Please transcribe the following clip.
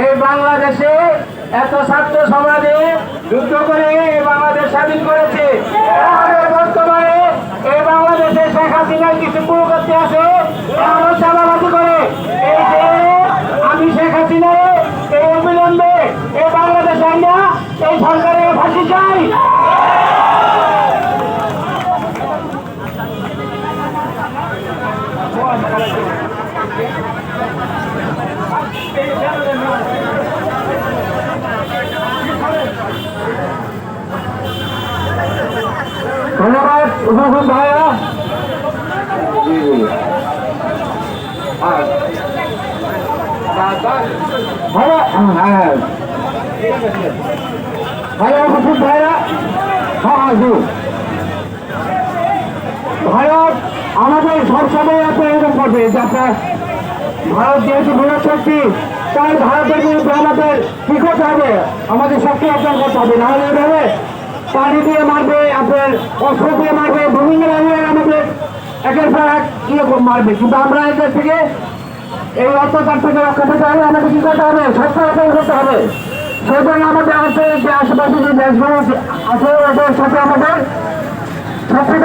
এই বাংলাদেশে এত ছাত্র সমাজে যুদ্ধ করে এই বাংলাদেশ স্বাধীন করেছে। বর্তমানে এই বাংলাদেশে শেখ হাসিনার কিছু পুরোগতি আছে করে এই যে আমি শেখ হাসিনারে এই অবিলম্বে এই বাংলাদেশ আইনা এই সরকারের ফাঁসি চাই ধন্যবাদ উপস্থিত ভাইয়া। ভাইয়া হ্যাঁ ভাইয়া উপস্থিত ভাইয়া। হ্যাঁ ভারত আমাদের সবসময় এরকম করবে। যে আপনার ভারত যেহেতু বৃহৎ শক্তি তাই ভারতের বিরুদ্ধে আমাদের কি করতে হবে, আমাদের শক্তি অর্জন করতে হবে। নাহলে এভাবে পানি দিয়ে মারবে, আপনার অস্ত্র দিয়ে মারবে, বিভিন্ন বিভিন্নভাবে আমাদের একের পর এক ইয়ে করে মারবে। কিন্তু আমরা এদের থেকে এই অত্যাচার থেকে রক্ষা পেতে হলে আমাদের কি করতে হবে? শক্তি অর্জন করতে হবে। সেই জন্য আমাদের আছে যে আশেপাশে যে দেশগুলো আছে ওদের সাথে আমাদের